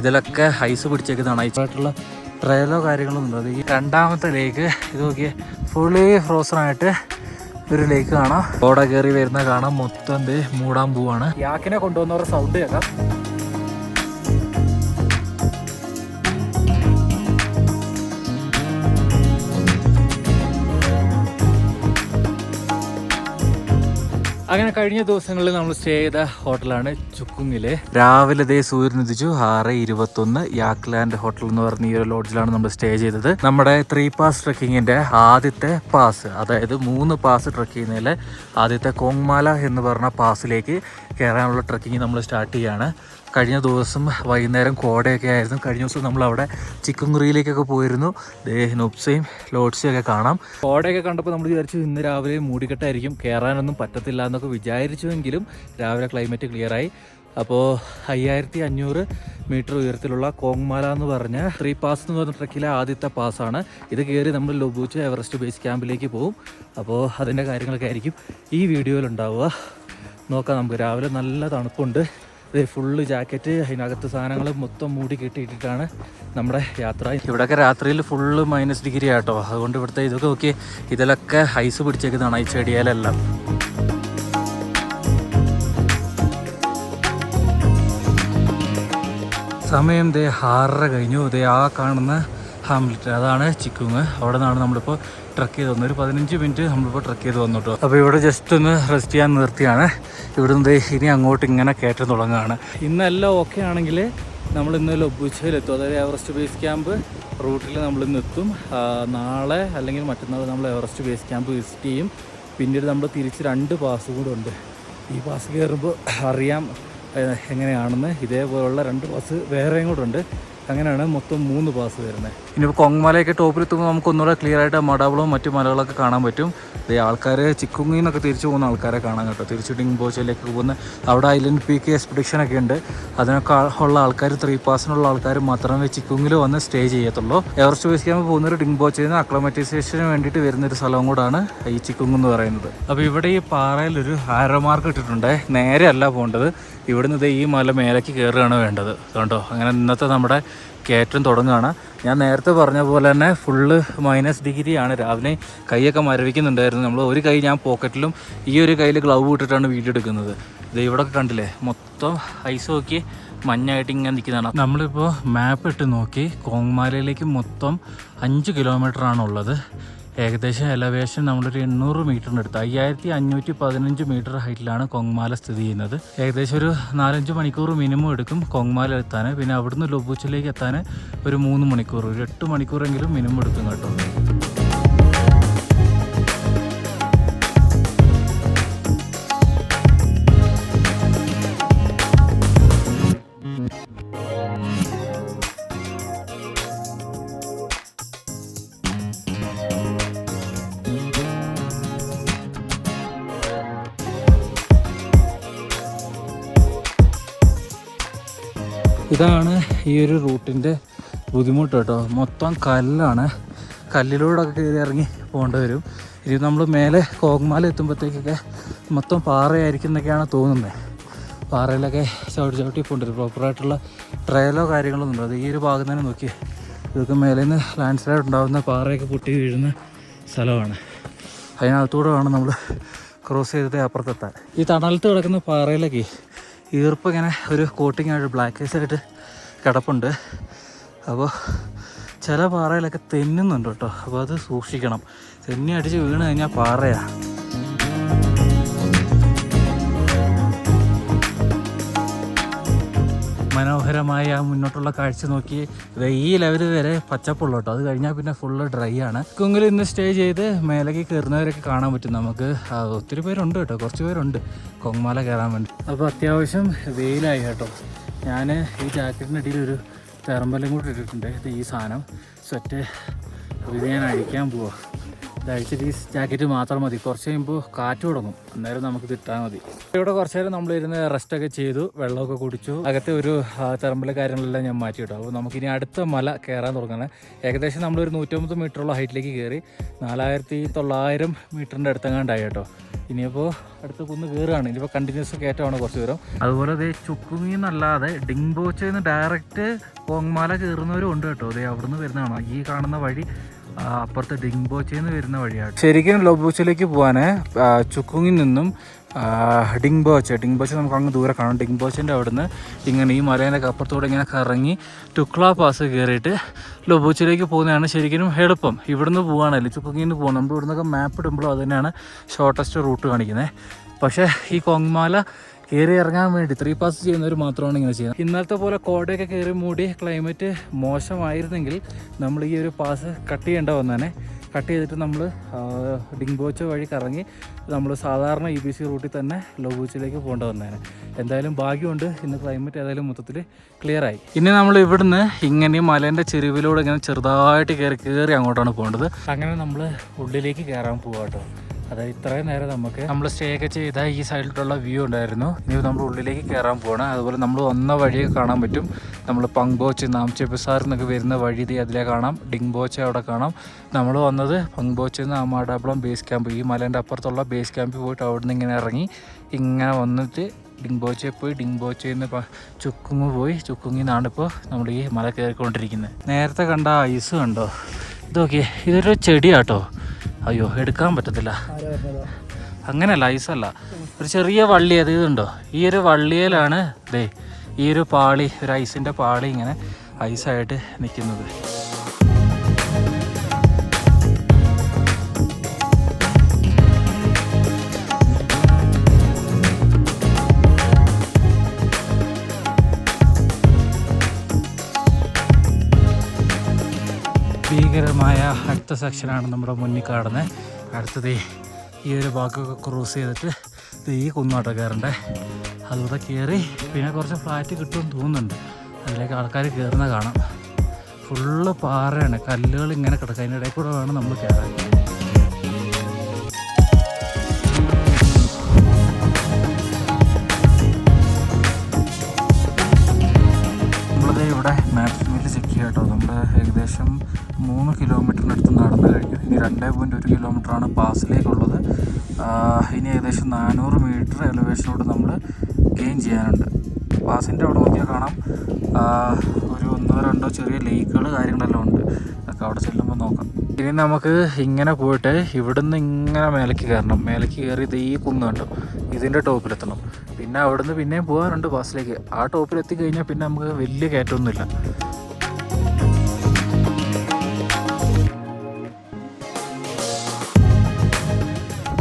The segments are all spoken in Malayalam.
ഇതിലൊക്കെ ഹൈസ് പിടിച്ചേക്കുന്നതാണ്. ഐസായിട്ടുള്ള ട്രെയിലോ കാര്യങ്ങളും ഉണ്ട് ഈ രണ്ടാമത്തെ ലേക്ക് ഇത് നോക്കിയ ഫുള്ളി ഫ്രോസൺ ആയിട്ട് ഒരു ലേക്ക് കാണാം. ഓട കയറി വരുന്ന കാണാം. മൊത്തം മൂടാൻ പോവാണ്. യാക്കിനെ കൊണ്ടുവന്നവരുടെ സൗണ്ട് കേൾക്കാം. അങ്ങനെ കഴിഞ്ഞ ദിവസങ്ങളിൽ നമ്മൾ സ്റ്റേ ചെയ്ത ഹോട്ടലാണ് ചുക്കുങ്ങിലെ. രാവിലെ ദേ സൂര്യൻ ഉദിച്ചു. ആറ് ഇരുപത്തൊന്ന് യാക്ലാൻഡ് ഹോട്ടൽ എന്ന് പറഞ്ഞ ഈ ഒരു ലോഡ്ജിലാണ് നമ്മൾ സ്റ്റേ ചെയ്തത്. നമ്മുടെ ത്രീ പാസ് ട്രക്കിങ്ങിന്റെ ആദ്യത്തെ പാസ് അതായത് മൂന്ന് പാസ് ട്രക്ക് ചെയ്യുന്നതിലെ ആദ്യത്തെ കോങ്മാല എന്ന് പറഞ്ഞ പാസിലേക്ക് കയറാനുള്ള ട്രക്കിങ് നമ്മൾ സ്റ്റാർട്ട് ചെയ്യാണ്. കഴിഞ്ഞ ദിവസം വൈകുന്നേരം കോടയൊക്കെ ആയിരുന്നു. കഴിഞ്ഞ ദിവസം നമ്മൾ അവിടെ ചിക്കുങ്കുറിയിലേക്കൊക്കെ പോയിരുന്നു. ദേ നുപ്സയും ലോഡ്സും ഒക്കെ കാണാം. കോടയൊക്കെ കണ്ടപ്പോൾ നമ്മൾ വിചാരിച്ചു ഇന്ന് രാവിലെ മൂടിക്കെട്ടായിരിക്കും. കയറാനൊന്നും പറ്റത്തില്ല എന്നൊക്കെ വിചാരിച്ചുവെങ്കിലും രാവിലെ ക്ലൈമറ്റ് ക്ലിയറായി. അപ്പോൾ അയ്യായിരത്തി അഞ്ഞൂറ് മീറ്റർ ഉയരത്തിലുള്ള കോങ്മാല എന്ന് പറഞ്ഞ ത്രീ പാസ് എന്ന് പറഞ്ഞ ട്രക്കിലെ ആദ്യത്തെ പാസ്സാണ് ഇത് കയറി നമ്മൾ ലൊബൂച്ച് എവറസ്റ്റ് ബേസ് ക്യാമ്പിലേക്ക് പോകും അപ്പോൾ അതിന്റെ കാര്യങ്ങളൊക്കെ ആയിരിക്കും ഈ വീഡിയോയിൽ ഉണ്ടാവുക നോക്കാം നമുക്ക് രാവിലെ നല്ല തണുപ്പുണ്ട്. ഇത് ഫുള്ള് ജാക്കറ്റ് അതിനകത്ത് സാധനങ്ങൾ മൊത്തം മൂടി കെട്ടിയിട്ടിട്ടാണ് നമ്മുടെ യാത്ര. ഇവിടെയൊക്കെ രാത്രിയിൽ ഫുള്ള് മൈനസ് ഡിഗ്രി ആട്ടോ. അതുകൊണ്ട് ഇവിടുത്തെ ഇതൊക്കെ നോക്കി ഇതിലൊക്കെ ഐസ് പിടിച്ചേക്കുന്നതാണ് ഈ ചെടിയാലെല്ലാം. സമയം ദേ ആറര കഴിഞ്ഞു. ദേ ആ കാണുന്ന ഹാംലെറ്റ് അതാണ് ചിക്കുങ് അവിടെ നിന്നാണ് നമ്മളിപ്പോൾ ട്രക്ക് ചെയ്ത് വന്നു. ഒരു പതിനഞ്ച് മിനിറ്റ് നമ്മളിപ്പോൾ ട്രക്ക് ചെയ്ത് വന്നു കേട്ടോ അപ്പോൾ ഇവിടെ ജസ്റ്റ് ഒന്ന് റെസ്റ്റ് ചെയ്യാൻ നിർത്തിയാണ്. ഇവിടുന്ന് ഇനി അങ്ങോട്ട് ഇങ്ങനെ കയറ്റം തുടങ്ങുകയാണ്. ഇന്നെല്ലാം ഓക്കെ ആണെങ്കിൽ നമ്മൾ ഇന്ന് ലൊബുച്ചയിലെത്തും അതായത് എവറസ്റ്റ് ബേസ് ക്യാമ്പ് റൂട്ടിൽ നമ്മൾ ഇന്ന് എത്തും. നാളെ അല്ലെങ്കിൽ മറ്റന്നാൾ നമ്മൾ എവറസ്റ്റ് ബേസ് ക്യാമ്പ് വിസിറ്റ് ചെയ്യും. പിന്നീട് നമ്മൾ തിരിച്ച് രണ്ട് പാസ് കൂടെ ഉണ്ട്. ഈ പാസ് കയറുമ്പോൾ അറിയാം എങ്ങനെയാണെന്ന്. ഇതേപോലുള്ള രണ്ട് പാസ് വേറെയും കൂടെ ഉണ്ട്. അങ്ങനെയാണ് മൊത്തം മൂന്ന് പാസ് വരുന്നത്. ഇനിയിപ്പോൾ കൊങ്ങമലയൊക്കെ ടോപ്പിലെത്തുമ്പോൾ നമുക്ക് ഒന്നുകൂടെ ക്ലിയർ ആയിട്ട് മടവളവും മറ്റു മലകളൊക്കെ കാണാൻ പറ്റും. ദേ ആൾക്കാർ ചിക്കുങ്ങിൽ നിന്നൊക്കെ തിരിച്ചു പോകുന്ന ആൾക്കാരെ കാണാൻ കേട്ടോ. തിരിച്ചു ഡിംബോച്ചയിലേക്ക് പോകുന്ന അവിടെ ഐലൻഡ് പീക്ക് എക്സ്പെഡിഷനൊക്കെ ഉണ്ട്. അതിനൊക്കെ ഉള്ള ആൾക്കാർ ത്രീ പാസിനുള്ള ആൾക്കാർ മാത്രമേ ചിക്കുങ്ങിൽ വന്ന് സ്റ്റേ ചെയ്യത്തുള്ളൂ. എവറസ്റ്റ് ബേസ് ക്യാമ്പ് പോകുന്നൊരു ഡിംബോച്ചയിൽ നിന്ന് അക്ലമറ്റൈസേഷന് വേണ്ടിയിട്ട് വരുന്ന ഒരു സ്ഥലവും കൂടാണ് ഈ ചിക്കുങ് എന്ന് പറയുന്നത്. അപ്പോൾ ഇവിടെ ഈ പാറയിൽ ഒരു മാർക്ക് ഇട്ടിട്ടുണ്ട്. നേരെ അല്ല പോകേണ്ടത്. ഇവിടുന്ന് ഈ മല മേലേക്ക് കയറുകയാണ് വേണ്ടത്. കണ്ടോ? അങ്ങനെ ഇന്നത്തെ നമ്മുടെ കയറ്റം തുടങ്ങുകയാണ്. ഞാൻ നേരത്തെ പറഞ്ഞ പോലെ തന്നെ ഫുള്ള് മൈനസ് ഡിഗ്രിയാണ് രാവിലെ കൈയൊക്കെ മരവിക്കുന്നുണ്ടായിരുന്നു. നമ്മൾ ഒരു കൈ ഞാൻ പോക്കറ്റിലും ഈ ഒരു കയ്യിൽ ഗ്ലൗ ഇട്ടിട്ടാണ് വീഡിയോ എടുക്കുന്നത്. ഇത് ഇവിടെ കണ്ടില്ലേ? മൊത്തം ഐസ് നോക്കി മഞ്ഞായിട്ട് ഇങ്ങനെ നിൽക്കുന്നതാണ്. നമ്മളിപ്പോൾ മാപ്പ് ഇട്ട് നോക്കി കോങ്മാലയിലേക്ക് മൊത്തം അഞ്ച് കിലോമീറ്റർ ആണുള്ളത് ഏകദേശം എലവേഷൻ നമ്മളൊരു എണ്ണൂറ് മീറ്ററിന് അടുത്ത് അയ്യായിരത്തി അഞ്ഞൂറ്റി പതിനഞ്ച് മീറ്റർ ഹൈറ്റിലാണ് കൊങ്മാല സ്ഥിതി ചെയ്യുന്നത്. ഏകദേശം ഒരു നാലഞ്ച് മണിക്കൂർ മിനിമം എടുക്കും കൊങ്മാല എത്താൻ. പിന്നെ അവിടുന്ന് ലൊബൂച്ചിലേക്ക് എത്താൻ ഒരു മൂന്ന് മണിക്കൂർ ഒരു എട്ട് മണിക്കൂറെങ്കിലും മിനിമം എടുക്കും കേട്ടോ. റൂട്ടിന്റെ ബുദ്ധിമുട്ട് കേട്ടോ. മൊത്തം കല്ലാണ്. കല്ലിലൂടെ ഒക്കെ കയറി ഇറങ്ങി പോകേണ്ടി വരും. ഇത് നമ്മൾ മേലെ കോഗ്മാല എത്തുമ്പോഴത്തേക്കൊക്കെ മൊത്തം പാറയായിരിക്കും എന്നൊക്കെയാണ് തോന്നുന്നത് പാറയിലൊക്കെ ചവിട്ടി ചവിട്ടി പോകേണ്ടി പ്രോപ്പറായിട്ടുള്ള ട്രയലോ കാര്യങ്ങളോ ഒന്നും അത് ഈ ഒരു ഭാഗം തന്നെ നോക്കി ഇതൊക്കെ മേലെ നിന്ന് ലാൻഡ് സ്ലൈഡ് ഉണ്ടാകുന്ന പാറയൊക്കെ പൊട്ടി വീഴുന്ന സ്ഥലമാണ്. അതിനകത്തൂടെ വേണം നമ്മൾ ക്രോസ് ചെയ്തിട്ട് അപ്പുറത്തെത്താൻ. ഈ തണലത്ത് കിടക്കുന്ന പാറയിലേക്ക് ഈർപ്പ് ഇങ്ങനെ ഒരു കോട്ടിങ് ആയിട്ട് ബ്ലാക്ക് ആയിട്ട് കിടപ്പുണ്ട്. അപ്പോൾ ചില പാറയിലൊക്കെ തെന്നുന്നുണ്ട് കേട്ടോ. അപ്പോൾ അത് സൂക്ഷിക്കണം. തെന്നി അടിച്ച് വീണ് കഴിഞ്ഞാൽ പാറയാണ് മനോഹരമായ മുന്നോട്ടുള്ള കാഴ്ച നോക്കി ഈ ലെവൽ വരെ പച്ചപ്പുള്ള കേട്ടോ. അത് കഴിഞ്ഞാൽ പിന്നെ ഫുള്ള് ഡ്രൈ ആണ്. കുങ്ങിൽ ഇന്ന് സ്റ്റേ ചെയ്ത് മേലേക്ക് കയറുന്നവരൊക്കെ കാണാൻ പറ്റും നമുക്ക്. ഒത്തിരി പേരുണ്ട് കേട്ടോ. കുറച്ച് പേരുണ്ട്. കൊങ്ങമാല കയറാൻ വേണ്ടി. അപ്പോൾ അത്യാവശ്യം വെയിലായി കേട്ടോ. ഞാൻ ഈ ജാക്കറ്റിന്റെ അടിയിൽ ഒരു തെറമ്പലും കൂടി ഇട്ടിട്ടുണ്ട്. ഈ സാധനം. സ്വെറ്റ് അപ്പോൾ ഇത് ഞാൻ അഴിക്കാൻ പോവാ അഴിച്ചിട്ട് ഈ ജാക്കറ്റ് മാത്രം മതി. കുറച്ച് കഴിയുമ്പോൾ കാറ്റ് തുടങ്ങും. അന്നേരം നമുക്ക് ഇട്ടാൽ മതി. ഇവിടെ കുറച്ച് നേരം നമ്മൾ ഇരുന്ന് റെസ്റ്റ് ഒക്കെ ചെയ്തു വെള്ളമൊക്കെ കുടിച്ചു. അകത്തെ ഒരു തെറമ്പല കാര്യങ്ങളെല്ലാം ഞാൻ മാറ്റി കിട്ടും അപ്പോൾ നമുക്കിനി അടുത്ത മല കയറാൻ തുടങ്ങണം. ഏകദേശം നമ്മളൊരു നൂറ്റമ്പത് മീറ്ററുള്ള ഹൈറ്റിലേക്ക് കയറി നാലായിരത്തി തൊള്ളായിരം മീറ്ററിന്റെ അടുത്തെങ്ങാണ്ടായി കേട്ടോ. ഇനിയിപ്പോൾ അടുത്ത കുന്ന് കയറുകയാണ് ഇനിയിപ്പോൾ കണ്ടിന്യൂസ് കയറ്റമാണ് കുറച്ച് ദൂരം അതുപോലെ അതേ ചുക്കുങ്ങി എന്നല്ലാതെ ഡിങ്ബോച്ചയിൽ നിന്ന് ഡയറക്റ്റ് പോങ്മാല കയറുന്നവരും ഉണ്ട് കേട്ടോ. അതേ അവിടുന്ന് വരുന്നതാണോ. ഈ കാണുന്ന വഴി അപ്പുറത്ത് ഡിങ്ബോച്ചയിൽ വരുന്ന വഴിയാണ്. ശരിക്കും ലൊബൂച്ചിലേക്ക് പോകാൻ ചുക്കുങ്ങിൽ നിന്നും ആ, ഡിംബോച്ച ഡിംബോച്ച നമുക്ക് അങ്ങ് ദൂരെ കാണാം. ഡിങ്ബോച്ചിന്റെ അവിടുന്ന് ഇങ്ങനെ ഈ മലേന്റെ അപ്പുറത്തൂടെ ഇങ്ങനെ കറങ്ങി ടുക്ല പാസ് കയറിയിട്ട് ലൊബൂച്ചിലേക്ക് പോകുന്നതാണ് ശരിക്കും എളുപ്പം. ഇവിടുന്ന് പോവുകയാണല്ലേ ചുക്കുങ്ങിൽ നിന്ന് പോകണം നമ്മൾ ഇവിടുന്നൊക്കെ മാപ്പ് ഇടുമ്പോഴും അത് തന്നെയാണ് ഷോർട്ടസ്റ്റ് റൂട്ട് കാണിക്കുന്നത്. പക്ഷേ ഈ കൊങ്മാല കയറി ഇറങ്ങാൻ വേണ്ടി ത്രീ പാസ് ചെയ്യുന്നവർ മാത്രമാണ് ഇങ്ങനെ ചെയ്യുന്നത്. ഇന്നത്തെ പോലെ കോടയൊക്കെ കയറി മൂടി ക്ലൈമറ്റ് മോശമായിരുന്നെങ്കിൽ നമ്മൾ ഈ ഒരു പാസ് കട്ട് ചെയ്യേണ്ട വന്നേനെ. കട്ട് ചെയ്തിട്ട് നമ്മൾ ഡിംബോച്ച വഴി കറങ്ങി നമ്മൾ സാധാരണ ഇ ബി സി റൂട്ടിൽ തന്നെ ലോബൂച്ചിലേക്ക് പോകേണ്ട വന്നേനെ. എന്തായാലും ഭാഗ്യമുണ്ട് ഇന്ന് ക്ലൈമറ്റ് ഏതായാലും മൊത്തത്തിൽ ക്ലിയർ ആയി. ഇനി നമ്മൾ ഇവിടുന്ന് ഇങ്ങനെ മലേന്റെ ചെരുവിലൂടെ ഇങ്ങനെ ചെറുതായിട്ട് കയറി കയറി അങ്ങോട്ടാണ് പോകേണ്ടത്. അങ്ങനെ നമ്മൾ ഉള്ളിലേക്ക് കയറാൻ പോവാട്ടോ. അതായത് ഇത്രയും നേരം നമുക്ക് നമ്മൾ സ്റ്റേ ഒക്കെ ചെയ്ത ഈ സൈഡിലുള്ള വ്യൂ ഉണ്ടായിരുന്നു. ഇനി നമ്മൾ ഉള്ളിലേക്ക് കയറാൻ പോകണം അതുപോലെ നമ്മൾ വന്ന വഴിയൊക്കെ കാണാൻ പറ്റും. നമ്മൾ പങ്ബോച്ച് നാംചെ ബസാർ എന്നൊക്കെ വരുന്ന വഴി ദേ അതിലെ കാണാം. ഡിങ്ബോച്ച് അവിടെ കാണാം. നമ്മൾ വന്നത് പങ്ബോച്ച് നിന്ന് ബേസ് ക്യാമ്പ് ഈ മലേന്റെ അപ്പുറത്തുള്ള ബേസ് ക്യാമ്പിൽ പോയിട്ട് അവിടെ നിന്ന് ഇങ്ങനെ ഇറങ്ങി ഇങ്ങനെ വന്നിട്ട് ഡിംബോച്ചയിൽ പോയി. ഡിംബോച്ചയിൽ നിന്ന് ചുക്കുങ്ങ് പോയി. ചുക്കുങ്ങിൽ നിന്നാണ് ഇപ്പോൾ നമ്മൾ ഈ മല കയറിക്കൊണ്ടിരിക്കുന്നത്. നേരത്തെ കണ്ട ഐസ് കണ്ടോ? ഇതൊക്കെ ഇതൊരു ചെടിയാട്ടോ. അയ്യോ എടുക്കാൻ പറ്റത്തില്ല. അങ്ങനെയല്ല ഐസല്ല ഒരു ചെറിയ വള്ളി അത് ഇതുണ്ടോ? ഈ ഒരു വള്ളിയിലാണ് ദേ ഈ ഒരു പാളി ഒരു ഐസിന്റെ പാളി ഇങ്ങനെ ഐസായിട്ട് നിൽക്കുന്നത് ഭീകരമായ അടുത്ത സെക്ഷനാണ് നമ്മുടെ മുന്നിൽ കാണുന്നത്. അടുത്തത് ഈ ഒരു ഭാഗമൊക്കെ ക്രോസ് ചെയ്തിട്ട് ഈ കുന്നോട്ടം കയറണ്ടേ അതുകൂടെ കയറി പിന്നെ കുറച്ച് ഫ്ലാറ്റ് കിട്ടുമെന്ന് തോന്നുന്നുണ്ട്. അതിലേക്ക് ആൾക്കാർ കയറുന്ന കാണാം. ഫുള്ള് പാറയാണ്. കല്ലുകൾ ഇങ്ങനെ കിടക്കുക അതിന്റെ ഇടയിൽ കൂടെ വേണം നമ്മൾ കയറാൻ ഒരു കിലോമീറ്ററാണ് പാസിലേക്കുള്ളത് ഇനി ഏകദേശം നാനൂറ് മീറ്റർ എലവേഷനോട് നമ്മൾ ഗെയിൻ ചെയ്യാനുണ്ട്. പാസിന്റെ അവിടെ നോക്കിയാൽ കാണാം. ഒരു ഒന്നോ രണ്ടോ ചെറിയ ലേക്കുകൾ കാര്യങ്ങളെല്ലാം ഉണ്ട്. അതൊക്കെ അവിടെ ചെല്ലുമ്പോൾ നോക്കാം. ഇനി നമുക്ക് ഇങ്ങനെ പോയിട്ട് ഇവിടുന്ന് ഇങ്ങനെ മേലേക്ക് കയറണം. മേലേക്ക് കയറി ഈ കുന്ന് കണ്ടു? ഇതിന്റെ ടോപ്പിലെത്തണം പിന്നെ അവിടുന്ന് പിന്നെയും പോകാറുണ്ട് ബസ്സിലേക്ക് ആ ടോപ്പിലെത്തി എത്തിക്കഴിഞ്ഞാൽ പിന്നെ നമുക്ക് വലിയ കയറ്റമൊന്നുമില്ല.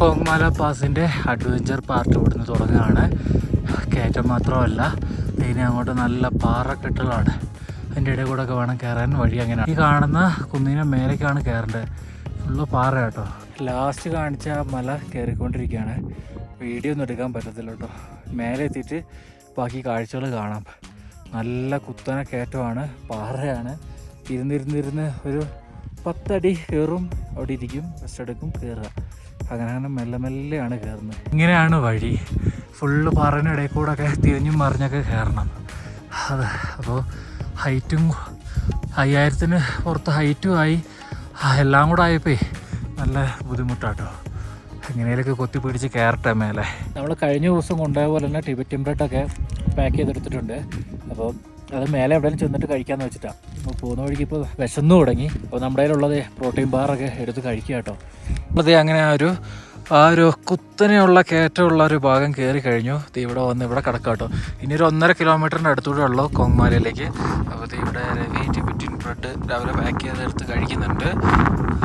കോങ്മാല പാസിന്റെ അഡ്വഞ്ചർ പാർട്ട് ഇവിടുന്ന് തുടങ്ങുകയാണ്. കയറ്റം മാത്രമല്ല ഇനി അങ്ങോട്ട് നല്ല പാറക്കെട്ടുകളാണ്. അതിന്റെ ഇടയിൽ കൂടെ ഒക്കെ വേണം കയറാൻ. വഴി അങ്ങനെ ഈ കാണുന്ന കുന്നിനെ മേലേക്കാണ് കയറേണ്ടത്. ഫുള്ള് പാറ കേട്ടോ. ലാസ്റ്റ് കാണിച്ച മല കയറിക്കൊണ്ടിരിക്കുകയാണ്. വീഡിയോ ഒന്നും എടുക്കാൻ പറ്റത്തില്ല കേട്ടോ. മേലെ എത്തിയിട്ട് ബാക്കി കാഴ്ചകൾ കാണാം. നല്ല കുത്തന കയറ്റമാണ്. പാറയാണ്. ഇരുന്നിരുന്നിരുന്ന് ഒരു പത്തടി കയറും. അവിടെ ഇരിക്കും റെസ്റ്റ് എടുക്കും കയറുക. അങ്ങനെ അങ്ങനെ മെല്ലെ മെല്ലെയാണ് കയറുന്നത് ഇങ്ങനെയാണ് വഴി. ഫുള്ള് പാറയുടെ ഇടയിൽ കൂടെ ഒക്കെ തിരിഞ്ഞും മറിഞ്ഞൊക്കെ കയറണം അത് അപ്പോൾ ഹൈറ്റും അയ്യായിരത്തിന് പുറത്ത് ഹൈറ്റും ആയി. എല്ലാം കൂടെ ആയപ്പോ നല്ല ബുദ്ധിമുട്ടാട്ടോ. എങ്ങനെയൊക്കെ കൊത്തി പിടിച്ച് കയറട്ടെ മേലെ. നമ്മൾ കഴിഞ്ഞ ദിവസം കൊണ്ടുപോയ പോലെ തന്നെ ടിബറ്റിൻ ബ്രെഡൊക്കെ പാക്ക് ചെയ്തെടുത്തിട്ടുണ്ട്. അപ്പോൾ അത് മേലെ എവിടെയെങ്കിലും ചെന്നിട്ട് കഴിക്കാമെന്ന് വെച്ചിട്ടാണ് അപ്പോൾ പോകുന്ന വഴിക്ക് ഇപ്പോൾ വിശന്നു തുടങ്ങി. അപ്പോൾ നമ്മുടെ കയ്യിലുള്ളത് പ്രോട്ടീൻ ബാറൊക്കെ എടുത്ത് കഴിക്കുക കേട്ടോ അതെ അങ്ങനെ ആ ഒരു ആ ഒരു കുത്തനെയുള്ള കയറ്റമുള്ള ഒരു ഭാഗം കയറി കഴിഞ്ഞു. ഇവിടെ വന്ന് ഇവിടെ കിടക്കാം കേട്ടോ. ഇനി ഒരു ഒന്നര കിലോമീറ്ററിന്റെ അടുത്തൂടെ ഉള്ളു കോങ്മാലയിലേക്ക് അപ്പോൾ ഇവിടെ രവി ടിബറ്റിൻ ബ്രെഡ് രാവിലെ പാക്ക് ചെയ്തെടുത്ത് കഴിക്കുന്നുണ്ട്.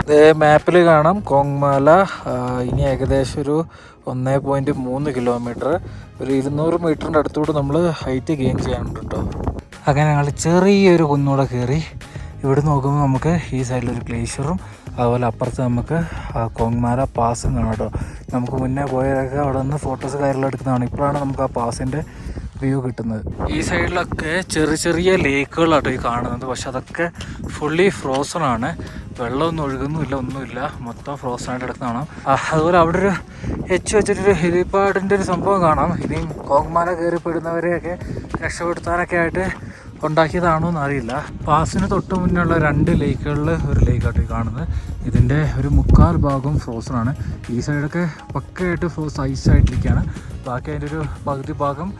അതേ മാപ്പിൽ കാണാം കോങ്മാല ഇനി ഏകദേശം ഒരു ഒന്നേ പോയിന്റ് മൂന്ന് കിലോമീറ്റർ ഒരു ഇരുന്നൂറ് മീറ്ററിന്റെ അടുത്തൂടെ നമ്മൾ ഹൈറ്റ് ഗെയിൻ ചെയ്യാനുണ്ട് കേട്ടോ. അങ്ങനെ ഞങ്ങൾ ചെറിയൊരു കുന്നൂടെ കയറി ഇവിടെ നോക്കുമ്പോൾ നമുക്ക് ഈ സൈഡിലൊരു ഗ്ലേഷ്യറും അതുപോലെ അപ്പുറത്ത് നമുക്ക് കൊങ്മാര പാസ് കാണാം കേട്ടോ. നമുക്ക് മുന്നേ പോയതൊക്കെ അവിടെ നിന്ന് ഫോട്ടോസ് കാര്യങ്ങളും എടുക്കുന്നതാണ്. ഇപ്പോഴാണ് നമുക്ക് ആ പാസിന്റെ വ്യൂ കിട്ടുന്നത്. ഈ സൈഡിലൊക്കെ ചെറിയ ചെറിയ ലേക്കുകളാട്ടോ ഈ കാണുന്നത്. പക്ഷെ അതൊക്കെ ഫുള്ളി ഫ്രോസൺ ആണ്. വെള്ളമൊന്നും ഒഴുകുന്നുമില്ല ഒന്നുമില്ല. മൊത്തം ഫ്രോസൺ ആയിട്ട് എടുത്ത് കാണാം അതുപോലെ അവിടെ ഒരു എച്ച് വെച്ചിട്ടൊരു ഹെലിപാഡിന്റെ ഒരു സംഭവം കാണാം. ഇനിയും കോങ്മാല കയറിപ്പെടുന്നവരെയൊക്കെ രക്ഷപ്പെടുത്താനൊക്കെ ആയിട്ട് ഉണ്ടാക്കിയതാണോ എന്നറിയില്ല. പാസിന് തൊട്ട് മുന്നേ ഉള്ള രണ്ട് ലേക്കുകളിൽ ഒരു ലേക്കായിട്ട് കാണുന്നത്. ഇതിന്റെ ഒരു മുക്കാൽ ഭാഗം ഫ്രോസൺ ആണ് ഈ സൈഡൊക്കെ പക്കയായിട്ട് ഫ്രോസ് ഐസായിട്ടിരിക്കുകയാണ് ബാക്കി അതിന്റെ ഒരു പകുതി ഭാഗം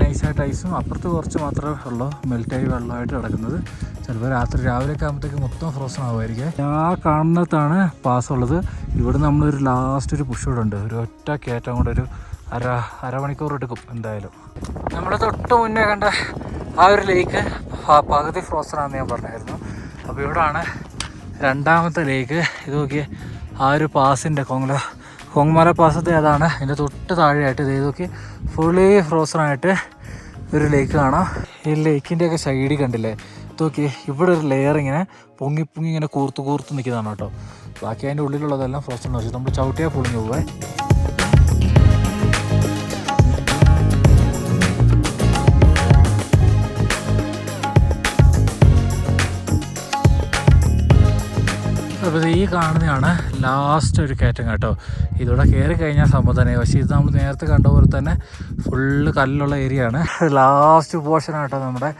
നൈസായിട്ട് ഐസും അപ്പുറത്ത് കുറച്ച് മാത്രമേ ഉള്ളൂ മെൽറ്റായി വെള്ളമായിട്ട് കിടക്കുന്നത്. ചിലപ്പോൾ രാത്രി രാവിലെയൊക്കെ ആകുമ്പോഴത്തേക്ക് മൊത്തം ഫ്രോസൺ ആവുമായിരിക്കും. ആ കാണുന്നതാണ് പാസ് ഉള്ളത്. ഇവിടെ നമ്മളൊരു ലാസ്റ്റ് ഒരു പുഷ് ഉണ്ട്. ഒരു ഒറ്റ കയറ്റം കൊണ്ട് ഒരു അര അരമണിക്കൂർ എടുക്കും എന്തായാലും. നമ്മുടെ തൊട്ട് മുന്നേ കണ്ട ആ ഒരു ലേക്ക് പകുതി ഫ്രോസൺ ആണെന്ന് ഞാൻ പറഞ്ഞായിരുന്നു. അപ്പോൾ ഇവിടാണ് രണ്ടാമത്തെ ലേക്ക് ഇത് നോക്കിയേ ആ ഒരു പാസിന്റെ കൊങ്ങല കൊങ്ങമല പാസത്തെ അതാണ് അതിന്റെ തൊട്ട് താഴെയായിട്ട്. ഇത് നോക്കി ഫുള്ളി ഫ്രോസൺ ആയിട്ട് ഒരു ലേക്ക് കാണാം. ഈ ലേക്കിന്റെയൊക്കെ സൈഡിൽ കണ്ടില്ലേ? നോക്കി ഇവിടെ ഒരു ലെയർ ഇങ്ങനെ പൊങ്ങി പൊങ്ങി ഇങ്ങനെ കൂർത്ത് കൂർത്ത് നിൽക്കുന്നതാണ് കേട്ടോ. ബാക്കി അതിന്റെ ഉള്ളിലുള്ളതെല്ലാം ഫ്രോസൺ വെച്ചു നമ്മൾ ചവിട്ടിയാൽ പൊളിഞ്ഞു പോവേ. അപ്പോൾ ഈ കാണുന്നതാണ് ലാസ്റ്റ് ഒരു കയറ്റം കേട്ടോ. ഇതോടെ കയറി കഴിഞ്ഞാൽ സമ്മതനെ പക്ഷേ ഇത് നമ്മൾ നേരത്തെ കണ്ട പോലെ തന്നെ ഫുള്ള് കല്ലുള്ള ഏരിയ ആണ്. ലാസ്റ്റ് പോർഷൻ ആട്ടോ നമ്മുടെ.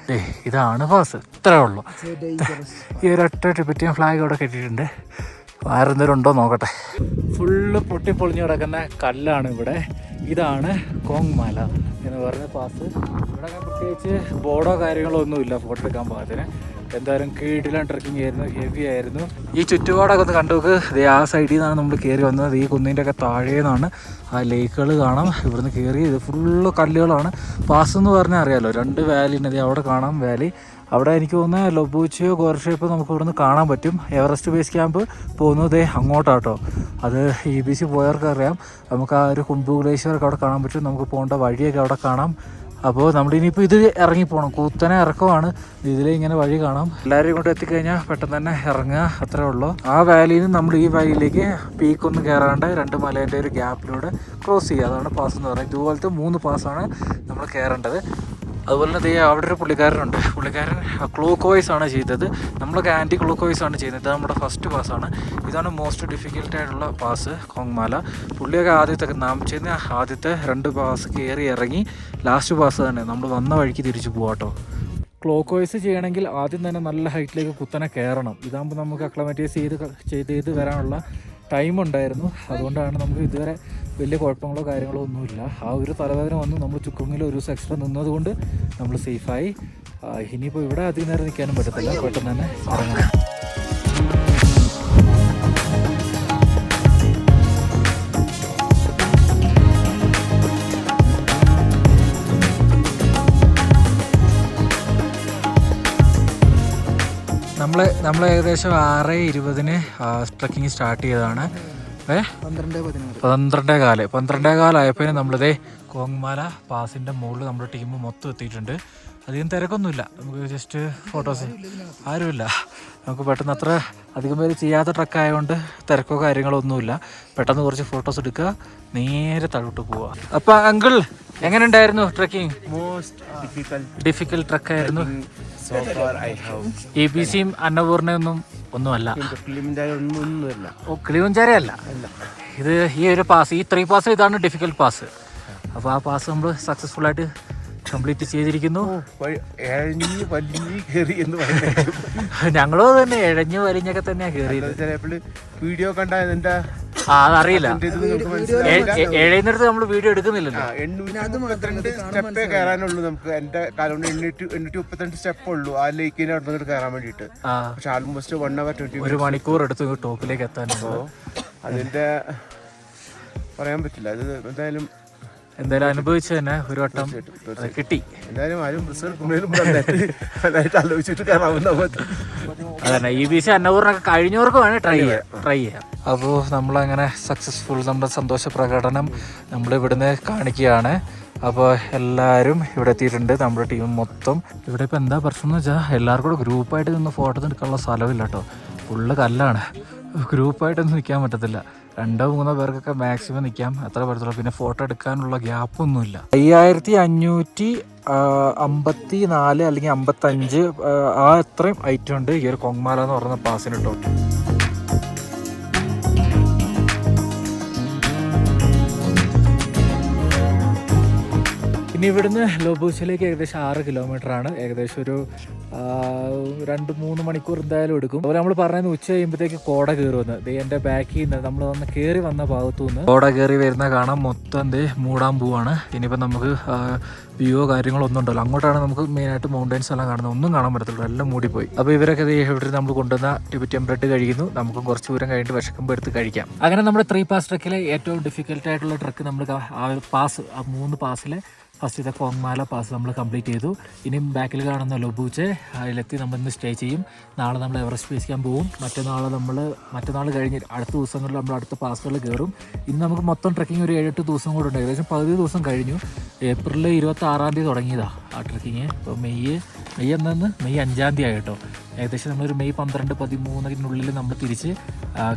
ഇതാണ് ബസ് ഇത്രേ ഉള്ളൂ. ഈ ഒരൊറ്റ ടിബറ്റിയൻ ഫ്ലാഗ് ഇവിടെ കെട്ടിയിട്ടുണ്ട്. ആരെന്തേലും ഉണ്ടോ നോക്കട്ടെ. ഫുള്ള് പൊട്ടിപ്പൊളിഞ്ഞ് കിടക്കുന്ന കല്ലാണ് ഇവിടെ. ഇതാണ് കോങ് മല എന്ന് പറഞ്ഞ പാസ് ഇവിടെ പ്രത്യേകിച്ച് ബോർഡോ കാര്യങ്ങളോ ഒന്നുമില്ല ഫോട്ടോ എടുക്കാൻ പാകത്തിന്. എന്തായാലും കീഴിലാണ് ട്രക്കിംഗ് ആയിരുന്നു ഹെവി ആയിരുന്നു. ഈ ചുറ്റുപാടൊക്കെ ഒന്ന് കണ്ടു നോക്ക്. ആ സൈഡിൽ നിന്നാണ് നമ്മൾ കയറി വന്നത്. ഈ കുന്നിന്റെ ഒക്കെ താഴെ നിന്നാണ് ആ ലേക്കുകൾ കാണാം. ഇവിടുന്ന് കയറി ഇത് ഫുള്ള് കല്ലുകളാണ്. പാസ് എന്ന് പറഞ്ഞാൽ അറിയാമല്ലോ രണ്ട് വാലി ഉണ്ട്. അവിടെ കാണാം വാലി അവിടെ എനിക്ക് തോന്നുന്നത് ലൊബൂച്ചയോ ഗോർഷയോ നമുക്ക് ഇവിടുന്ന് കാണാൻ പറ്റും. എവറസ്റ്റ് ബേസ് ക്യാമ്പ് പോകുന്നത് അങ്ങോട്ടാട്ടോ. അത് ഇ ബി സി പോയവർക്ക് അറിയാം നമുക്ക് ആ ഒരു കുംഭുഗ്ലേശ്വരൊക്കെ അവിടെ കാണാൻ പറ്റും. നമുക്ക് പോകേണ്ട വഴിയൊക്കെ അവിടെ കാണാം. അപ്പോൾ നമ്മൾ ഇനിയിപ്പോൾ ഇത് ഇറങ്ങി പോകണം കൂത്തനെ ഇറക്കമാണ് ഇതിലെ ഇങ്ങനെ വഴി കാണാം. എല്ലാവരും ഇങ്ങോട്ട് എത്തിക്കഴിഞ്ഞാൽ പെട്ടെന്ന് തന്നെ ഇറങ്ങുക. അത്രേ ഉള്ളൂ. ആ വാലിയിൽ നിന്ന് നമ്മൾ ഈ വാലിയിലേക്ക് പീക്കൊന്നും കയറാണ്ട് രണ്ട് മലേന്റെ ഒരു ഗ്യാപ്പിലൂടെ ക്രോസ് ചെയ്യുക. അതാണ് പാസ് എന്ന് പറയുന്നത്. ഇതുപോലത്തെ മൂന്ന് പാസ്സാണ് നമ്മൾ കയറേണ്ടത് അതുപോലെ തന്നെ അവിടെ ഒരു പുള്ളിക്കാരനുണ്ട്. പുള്ളിക്കാരൻ ക്ലോക്ക് വൈസ് ആണ് ചെയ്തത്. നമ്മളൊക്കെ ആന്റി ക്ലോക്ക് വൈസ് ആണ് ചെയ്യുന്നത്. ഇത് നമ്മുടെ ഫസ്റ്റ് പാസ്സാണ് ഇതാണ് മോസ്റ്റ് ഡിഫിക്കൽട്ട് ആയിട്ടുള്ള പാസ് കോങ്മാല പുള്ളിയൊക്കെ ആദ്യത്തെ നാം ചെയ്യുന്ന ആദ്യത്തെ രണ്ട് പാസ് കയറി ഇറങ്ങി ലാസ്റ്റ് പാസ് തന്നെ. നമ്മൾ വന്ന വഴിക്ക് തിരിച്ചു പോകാട്ടോ ക്ലോക്ക് വൈസ് ചെയ്യണമെങ്കിൽ ആദ്യം തന്നെ നല്ല ഹൈറ്റിലേക്ക് കുത്തനെ കയറണം. ഇതാകുമ്പോൾ നമുക്ക് അക്ലമറ്റൈസ് ചെയ്ത് ചെയ്ത് ചെയ്ത് വരാനുള്ള ടൈം ഉണ്ടായിരുന്നു. അതുകൊണ്ടാണ് നമുക്ക് ഇതുവരെ വലിയ കുഴപ്പങ്ങളോ കാര്യങ്ങളോ ഒന്നുമില്ല. ആ ഒരു തലവേദന വന്ന്. നമ്മൾ ചുക്കുങ്ങിൽ ഒരു ദിവസം എക്സ്ട്രാ നിന്നതുകൊണ്ട് നമ്മൾ സേഫായി ഇനിയിപ്പോൾ ഇവിടെ അധികം നേരം നിൽക്കാനും പറ്റത്തില്ല. പെട്ടെന്ന് തന്നെ ഇറങ്ങണം നമ്മൾ നമ്മൾ ഏകദേശം ആറ് ഇരുപതിന് ട്രക്കിംഗ് സ്റ്റാർട്ട് ചെയ്തതാണ്. പന്ത്രണ്ട് കാൽ. പന്ത്രണ്ടേ കാലായപ്പോൾ നമ്മളിതേ കോങ്മാല പാസിന്റെ മുകളിൽ നമ്മുടെ ടീം മൊത്തം എത്തിയിട്ടുണ്ട്. അധികം തിരക്കൊന്നുമില്ല. നമുക്ക് ജസ്റ്റ് ഫോട്ടോസ് ആരുമില്ല. നമുക്ക് പെട്ടെന്ന് അത്ര അധികം പേര് ചെയ്യാത്ത ട്രക്ക് ആയതുകൊണ്ട് തിരക്കോ കാര്യങ്ങളോ ഒന്നുമില്ല. പെട്ടെന്ന് കുറച്ച് ഫോട്ടോസ് എടുക്കുക. നേരെ തഴോട്ട് പോവുക. അപ്പോൾ അങ്കിൾ എങ്ങനെ ഉണ്ടായിരുന്നു ട്രക്കിംഗ് ഡിഫിക്കൽട്ട് ട്രക്ക് ആയിരുന്നു. എ ബി സിയും അന്നപൂർണയൊന്നും ഒന്നുമല്ല. ഓ കിളിമഞ്ചാര അല്ല. ഇത് ഈ ഒരു പാസ് ഈ ത്രീ പാസ് ഇതാണ് ഡിഫിക്കൽട്ട് പാസ് അപ്പോൾ ആ പാസ് നമ്മൾ സക്സസ്ഫുൾ ആയിട്ട് കംപ്ലീറ്റ് ചെയ്തിരിക്കുന്നു. ഞങ്ങളോ തന്നെ ഇഴഞ്ഞു വലിഞ്ഞൊക്കെ തന്നെയാണ് കയറിയത് വീഡിയോ കണ്ട എന്താ ആ അതറിയില്ല എഴുന്നേരത്ത് നമ്മൾ വീഡിയോ എടുക്കുന്നില്ലല്ലോ. സ്റ്റെപ്പേ കയറാനുള്ളൂ നമുക്ക്. എന്റെ കാലുകൊണ്ട് എണ്ണൂറ്റി എണ്ണൂറ്റി മുപ്പത്തിരണ്ട് സ്റ്റെപ്പ് ഉള്ളൂ. ആ ലേക്കിന് അവിടെ നിന്ന് കയറാൻ വേണ്ടിട്ട് പക്ഷെ ആൾമോസ്റ്റ് വൺ അവർ ട്വന്റി ഒരു മണിക്കൂർ എടുത്ത് ടോപ്പിലേക്ക് എത്താൻ അതിന്റെ പറയാൻ പറ്റില്ല. അത് എന്തായാലും എന്തായാലും അനുഭവിച്ചു തന്നെ ഒരു വട്ടം കിട്ടി. എന്തായാലും ആരും ആലോചിച്ചിട്ട് അതന്നെ ഇ ബി സി അന്നപൂർണൊക്കെ കഴിഞ്ഞവർക്ക് വേണേൽ ട്രൈ ചെയ്യാം ട്രൈ ചെയ്യാം അപ്പോൾ നമ്മളങ്ങനെ സക്സസ്ഫുൾ നമ്മുടെ സന്തോഷ പ്രകടനം നമ്മൾ ഇവിടുന്ന് കാണിക്കുകയാണ്. അപ്പോൾ എല്ലാവരും ഇവിടെ എത്തിയിട്ടുണ്ട് നമ്മുടെ ടീം മൊത്തം. ഇവിടെ ഇപ്പോൾ എന്താ പ്രശ്നം എന്ന് വെച്ചാൽ എല്ലാവർക്കും കൂടെ ഗ്രൂപ്പായിട്ട് നിന്ന് ഫോട്ടോ എടുക്കാനുള്ള സ്ഥലമില്ല കേട്ടോ ഫുള്ള് കല്ലാണ്. ഗ്രൂപ്പായിട്ടൊന്നും നിൽക്കാൻ പറ്റത്തില്ല. രണ്ടോ മൂന്നോ പേർക്കൊക്കെ മാക്സിമം നിൽക്കാം. അത്ര പറ്റത്തുള്ളൂ. പിന്നെ ഫോട്ടോ എടുക്കാനുള്ള ഗ്യാപ്പൊന്നുമില്ല അയ്യായിരത്തി അഞ്ഞൂറ്റി അമ്പത്തി നാല് അല്ലെങ്കിൽ അമ്പത്തഞ്ച് ആ അത്രയും ഐറ്റം ഉണ്ട്. ഈ ഒരു കൊങ്മാല എന്ന് പറയുന്ന പാസിന് കേട്ടോ ഇനി ഇവിടുന്ന് ലോബൂസിലേക്ക് ഏകദേശം ആറ് കിലോമീറ്റർ ആണ്. ഏകദേശം ഒരു രണ്ട് മൂന്ന് മണിക്കൂർ എന്തായാലും എടുക്കും. അതുപോലെ നമ്മൾ പറയുന്നത് ഉച്ച കഴിയുമ്പോഴത്തേക്ക് കോട കയറുമെന്ന് ദേ എന്റെ ബാക്കിൽ നിന്ന് നമ്മൾ വന്ന് കയറി വന്ന ഭാഗത്തു നിന്ന് കോട കയറി വരുന്ന കാണാൻ മൊത്തം ദേ മൂടാൻ പോവാണ്. ഇനിയിപ്പോൾ നമുക്ക് വ്യൂവോ കാര്യങ്ങളോ ഒന്നും ഉണ്ടല്ലോ. അങ്ങോട്ടാണ് നമുക്ക് മെയിനായിട്ട് മൗണ്ടൈൻസ് എല്ലാം കാണുന്നത്. ഒന്നും കാണാൻ പറ്റത്തുള്ളൂ എല്ലാം മൂടിപ്പോയി. അപ്പോൾ ഇവരൊക്കെ ഇവിടെ നമ്മൾ കൊണ്ടുവന്ന ടിബറ്റൻ ബ്രെഡ് കഴിക്കുന്നു. നമുക്ക് കുറച്ച് ദൂരം കഴിഞ്ഞിട്ട് വിശക്കുമ്പോൾ എടുത്ത് കഴിക്കാം. അങ്ങനെ നമ്മുടെ ത്രീ പാസ് ട്രക്കിലെ ഏറ്റവും ഡിഫിക്കൽട്ടായിട്ടുള്ള ട്രക്ക് നമ്മൾ ആ പാസ് ആ മൂന്ന് പാസ്സിലെ ഫസ്റ്റത്തെ കോങ്മാല പാസ് നമ്മൾ കംപ്ലീറ്റ് ചെയ്തു. ഇനിയും ബാക്കിൽ കാണുന്ന ലൊബൂച്ച് അതിലെത്തി നമ്മൾ ഇന്ന് സ്റ്റേ ചെയ്യും. നാളെ നമ്മൾ എവറസ്റ്റ് ബേസ് പോവും. മറ്റന്നാൾ നമ്മൾ മറ്റന്നാൾ കഴിഞ്ഞ് അടുത്ത ദിവസങ്ങളിൽ നമ്മൾ അടുത്ത പാസുകളിൽ കയറും ഇന്ന് നമുക്ക് മൊത്തം ട്രക്കിംഗ് ഒരു ഏഴെട്ട് ദിവസം കൂടെ ഉണ്ട്. ഏകദേശം പകുതി ദിവസം കഴിഞ്ഞു. ഏപ്രിൽ ഇരുപത്തി ആറാം തീയതി തുടങ്ങിയതാണ് ആ ട്രക്കിങ് ഇപ്പോൾ മെയ് മെയ് എന്നു മെയ് അഞ്ചാം തീയതി ആയിട്ടോ ഏകദേശം നമ്മളൊരു മെയ് പന്ത്രണ്ട് പതിമൂന്നിനുള്ളിൽ നമ്മൾ തിരിച്ച്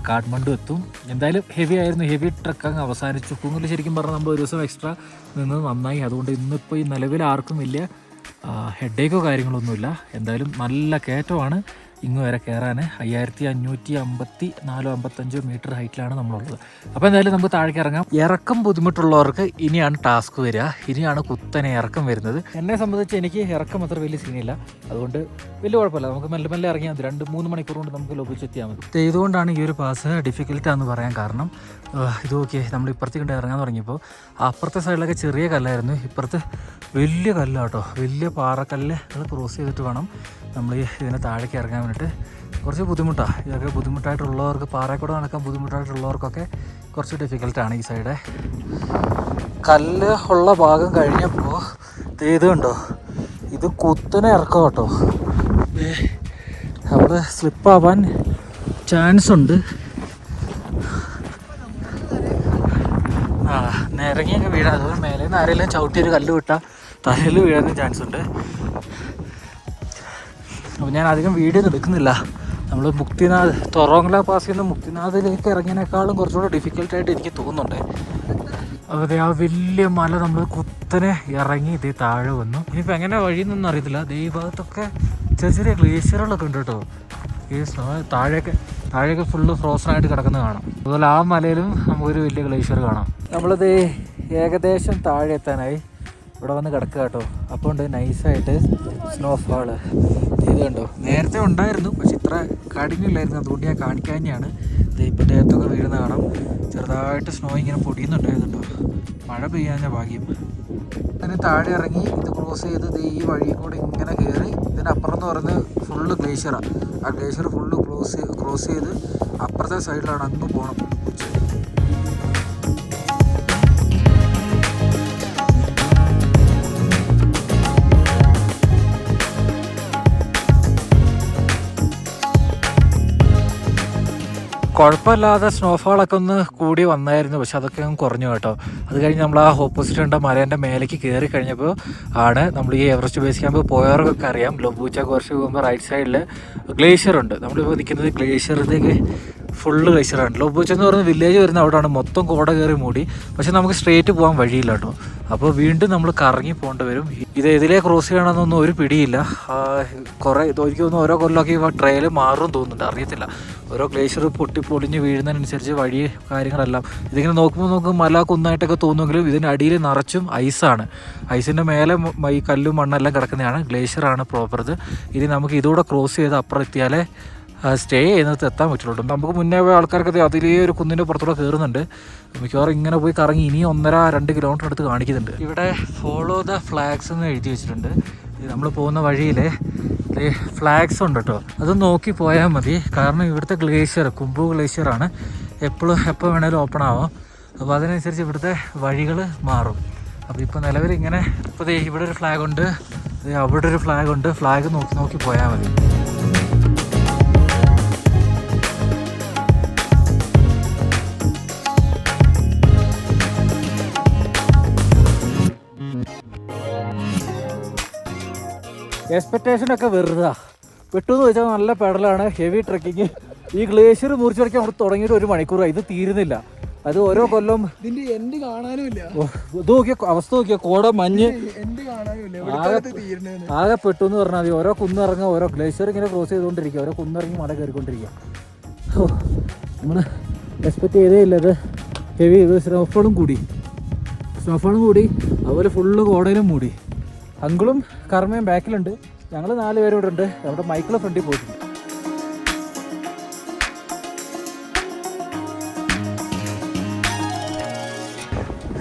കാഠ്മണ്ഡു എത്തും. എന്തായാലും ഹെവി ആയിരുന്നു. ഹെവി ട്രക്ക് അങ്ങ് അവസാനിച്ചു. കുങ്ങിൽ ശരിക്കും പറഞ്ഞാൽ നമ്മൾ ഒരു ദിവസം എക്സ്ട്രാ നിന്ന് നന്നായി. അതുകൊണ്ട് ഇന്നിപ്പോൾ ഈ നിലവിൽ ആർക്കും വലിയ ഹെഡേക്കോ കാര്യങ്ങളൊന്നുമില്ല എന്തായാലും നല്ല കയറ്റമാണ്. ഇങ്ങ് വരെ കയറാൻ അയ്യായിരത്തി അഞ്ഞൂറ്റി അമ്പത്തി നാലോ അമ്പത്തഞ്ചോ മീറ്റർ ഹൈറ്റിലാണ് നമ്മളുള്ളത്. അപ്പോൾ എന്തായാലും നമുക്ക് താഴേക്ക് ഇറങ്ങാം. ഇറക്കം ബുദ്ധിമുട്ടുള്ളവർക്ക് ഇനിയാണ് ടാസ്ക് വരിക. ഇനിയാണ് കുത്തനെ ഇറക്കം വരുന്നത്. എന്നെ സംബന്ധിച്ച് എനിക്ക് ഇറക്കം അത്ര വലിയ സീനില്ല അതുകൊണ്ട് വലിയ കുഴപ്പമില്ല. നമുക്ക് മെല്ലെ മെല്ലെ ഇറങ്ങിയാൽ മതി. രണ്ട് മൂന്ന് മണിക്കൂർ കൊണ്ട് നമുക്ക് ലഭിച്ചെത്തിയാൽ മതി ഇതുകൊണ്ടാണ് ഈ ഒരു പാസ് ഡിഫിക്കൽട്ടാന്ന് പറയാൻ കാരണം ഇത് ഓക്കെ നമ്മൾ ഇപ്പുറത്തേക്ക് കൊണ്ട് ഇറങ്ങാൻ തുടങ്ങിയപ്പോൾ അപ്പുറത്തെ സൈഡിലൊക്കെ ചെറിയ കല്ലായിരുന്നു. ഇപ്പുറത്ത് വലിയ കല്ലാട്ടോ. വലിയ പാറക്കല്ല് അത് ക്രോസ് ചെയ്തിട്ട് വേണം നമ്മൾ ഈ ഇതിനെ താഴേക്ക് ഇറങ്ങാൻ വേണ്ടിയിട്ട് കുറച്ച് ബുദ്ധിമുട്ടാണ് ഇതൊക്കെ ബുദ്ധിമുട്ടായിട്ടുള്ളവർക്ക് പാറക്കൂടെ നടക്കാൻ ബുദ്ധിമുട്ടായിട്ടുള്ളവർക്കൊക്കെ കുറച്ച് ഡിഫിക്കൽട്ടാണ് ഈ സൈഡ് കല്ല് ഉള്ള ഭാഗം കഴിഞ്ഞപ്പോൾ ഇത് കണ്ടോ? ഇത് കുത്തനെ ഇറക്കാം കേട്ടോ. അവിടെ സ്ലിപ്പാവാൻ ചാൻസ് ഉണ്ട്. ആ നിരങ്ങിയൊക്കെ വീഴാം. അതുപോലെ മേലെ നിന്ന് ആരെങ്കിലും ചവിട്ടി ഒരു കല്ല് വിട്ടാൽ തലയിൽ വീഴാനും ചാൻസ് ഉണ്ട്. അപ്പോൾ ഞാൻ അധികം വീഡിയോ ഒന്നും എടുക്കുന്നില്ല. നമ്മൾ മുക്തിനാഥ് തൊറോങ്ല പാസ് ചെയ്യുന്ന മുക്തിനാഥിലേക്ക് ഇറങ്ങിയതിനേക്കാളും കുറച്ചുകൂടെ ഡിഫിക്കൽട്ടായിട്ട് എനിക്ക് തോന്നുന്നുണ്ട്. അതെ ആ വലിയ മല നമ്മൾ കുത്തനെ ഇറങ്ങി ഇതേ താഴെ വന്നു. ഇനിയിപ്പോൾ എങ്ങനെ വഴിയെന്നൊന്നും അറിയത്തില്ല. ദൈവത്തൊക്കെ ഭാഗത്തൊക്കെ ചെറിയ ചെറിയ ഗ്ലേഷ്യറുകളൊക്കെ ഉണ്ട് കേട്ടോ. ഈ താഴെയൊക്കെ താഴെയൊക്കെ ഫുള്ള് ഫ്രോസൺ ആയിട്ട് കിടക്കുന്നത് കാണാം. അതുപോലെ ആ മലയിലും നമുക്കൊരു വലിയ ഗ്ലേഷ്യർ കാണാം. നമ്മളിത് ഏകദേശം താഴെ എത്താനായി. ഇവിടെ വന്ന് കിടക്കുക കേട്ടോ. അപ്പോൾ ഉണ്ട് നൈസായിട്ട് സ്നോഫാൾ ഇത് കണ്ടോ? നേരത്തെ ഉണ്ടായിരുന്നു പക്ഷെ ഇത്ര കടിഞ്ഞില്ലായിരുന്നു അതുകൊണ്ട് ഞാൻ കാണിക്കാൻ തന്നെയാണ്. ഇപ്പം ദേഹത്തൊക്കെ വീഴുന്ന കാണാം. ചെറുതായിട്ട് സ്നോ ഇങ്ങനെ പൊടിയുന്നുണ്ടായിരുന്നുണ്ടോ മഴ പെയ്യാഞ്ഞ ഭാഗ്യം. അതിന് താഴെ ഇറങ്ങി ഇത് ക്രോസ് ചെയ്ത് ഈ വഴി കൂടെ ഇങ്ങനെ കയറി ഇതിനപ്പുറം എന്ന് പറയുന്നത് ഫുള്ള് ഗ്ലേഷ്യറാണ് ആ. ഗ്ലേഷ്യർ ഫുള്ള് ക്രോസ് ക്രോസ് ചെയ്ത് അപ്പുറത്തെ സൈഡിലാണ് അങ്ങ് പോകണം കുഴപ്പമില്ലാതെ സ്നോഫാളൊക്കെ ഒന്ന് കൂടി വന്നായിരുന്നു. പക്ഷെ അതൊക്കെ അങ്ങ് കുറഞ്ഞു കേട്ടോ. അത് കഴിഞ്ഞ് നമ്മൾ ആ ഓപ്പോസിറ്റ് ഉണ്ട മലേന്റെ മേലേക്ക് കയറി കഴിഞ്ഞപ്പോൾ ആണ് നമ്മൾ ഈ എവറസ്റ്റ് ബേസ് ക്യാമ്പ് പോയവർക്കൊക്കെ അറിയാം. ലൊബൂച്ച കുറച്ച് പോകുമ്പോൾ റൈറ്റ് സൈഡിൽ ഗ്ലേഷ്യർ ഉണ്ട്. നമ്മളിപ്പോൾ നിൽക്കുന്നത് ഗ്ലേഷ്യറിലേക്ക് ഫുള്ള് ലൊബൂച്ച എന്ന് പറയുന്ന വില്ലേജ് വരുന്ന അവിടെയാണ് മൊത്തം കോട കയറി മൂടി. പക്ഷെ നമുക്ക് സ്ട്രേറ്റ് പോകാൻ വഴിയില്ല കേട്ടോ. അപ്പോൾ വീണ്ടും നമ്മൾ കറങ്ങി പോകേണ്ടി വരും. ഇത് ഇതിലേ ക്രോസ് ചെയ്യണമെന്നൊന്നും ഒരു പിടിയില്ല. കുറേ തോന്നുന്നു ഓരോ കൊല്ലമൊക്കെ ട്രെയിൽ മാറും തോന്നുന്നുണ്ട്. അറിയത്തില്ല. ഓരോ ഗ്ലേഷ്യർ പൊട്ടി പൊളിഞ്ഞ് വീഴുന്നതിനനുസരിച്ച് വഴി കാര്യങ്ങളെല്ലാം. ഇതിങ്ങനെ നോക്കുമ്പോൾ നമുക്ക് മല കുന്നായിട്ടൊക്കെ തോന്നുമെങ്കിലും ഇതിന്റെ അടിയിൽ നിറച്ചും ഐസാണ് ഐസിന്റെ മേലെ ഈ കല്ലും മണ്ണെല്ലാം കിടക്കുന്നതാണ്. ഗ്ലേഷ്യറാണ് പ്രോപ്പർ ഇത്. ഇനി നമുക്ക് ഇതുകൂടെ ക്രോസ് ചെയ്ത് അപ്പുറം എത്തിയാലേ സ്റ്റേ ചെയ്യുന്നത് എത്താൻ പറ്റുള്ളൂ. നമുക്ക് മുന്നേ പോയ ആൾക്കാർക്ക് അതിലേ ഒരു കുന്നിന്റെ പുറത്തൂടെ കയറുന്നുണ്ട് മിക്കവാറും ഇങ്ങനെ പോയി കറങ്ങി ഇനി ഒന്നര രണ്ട് കിലോമീറ്റർ അടുത്ത് കാണിക്കുന്നുണ്ട്. ഇവിടെ ഫോളോ ദ ഫ്ലാഗ്സ് എന്ന് എഴുതി വെച്ചിട്ടുണ്ട്. നമ്മൾ പോകുന്ന വഴിയിൽ ഫ്ലാഗ്സ് ഉണ്ട് കേട്ടോ അത് നോക്കി പോയാൽ മതി. കാരണം ഇവിടുത്തെ ഗ്ലേഷ്യർ കുംഭു ഗ്ലേഷ്യറാണ് എപ്പോഴും എപ്പോൾ വേണേലും ഓപ്പൺ ആവാം. അപ്പോൾ അതിനനുസരിച്ച് ഇവിടുത്തെ വഴികൾ മാറും. അപ്പോൾ ഇപ്പോൾ നിലവിൽ ഇങ്ങനെ ഇപ്പോൾ ഇവിടെ ഒരു ഫ്ലാഗ് ഉണ്ട്. അവിടെ ഒരു ഫ്ലാഗ് ഉണ്ട്. ഫ്ലാഗ് നോക്കി നോക്കി പോയാൽ മതി. എക്സ്പെക്ടേഷൻ ഒക്കെ വെറുതാ. പെട്ടെന്ന് വെച്ചാൽ നല്ല പെടലാണ് ഹെവി ട്രക്കിങ് ഈ ഗ്ലേഷ്യർ മുറിച്ചടക്കാൻ അവിടെ തുടങ്ങിയിട്ട് ഒരു മണിക്കൂറായി ഇത് തീരുന്നില്ല. അത് ഓരോ കൊല്ലം ഇതിന്റെ എൻഡ് കാണാനുമില്ല. ഇത് നോക്കിയ അവസ്ഥ നോക്കിയ കോട മഞ്ഞ്. ആകെ പെട്ടു എന്ന് പറഞ്ഞാൽ മതി. ഓരോ കുന്നിറങ്ങുക ഓരോ ഗ്ലേഷ്യർ ഇങ്ങനെ ക്രോസ് ചെയ്തുകൊണ്ടിരിക്കുക. ഓരോ കുന്നിറങ്ങി മട കയറിക്കൊണ്ടിരിക്കുക. നമ്മൾ എക്സ്പെക്ട് ചെയ്തേ ഇല്ല ഇത്. ഹെവി ഇത്. സ്നോഫോളും കൂടി. സ്നോഫോളും കൂടി. അതുപോലെ ഫുള്ള് കോടയിലും മൂടി. അങ്കിളും കർമ്മയും ബാക്കിലുണ്ട്. ഞങ്ങൾ നാല് പേരും ഇവിടെ ഉണ്ട്. അവിടെ മൈക്കിളെ ഫ്രണ്ടിൽ പോയിട്ടുണ്ട്.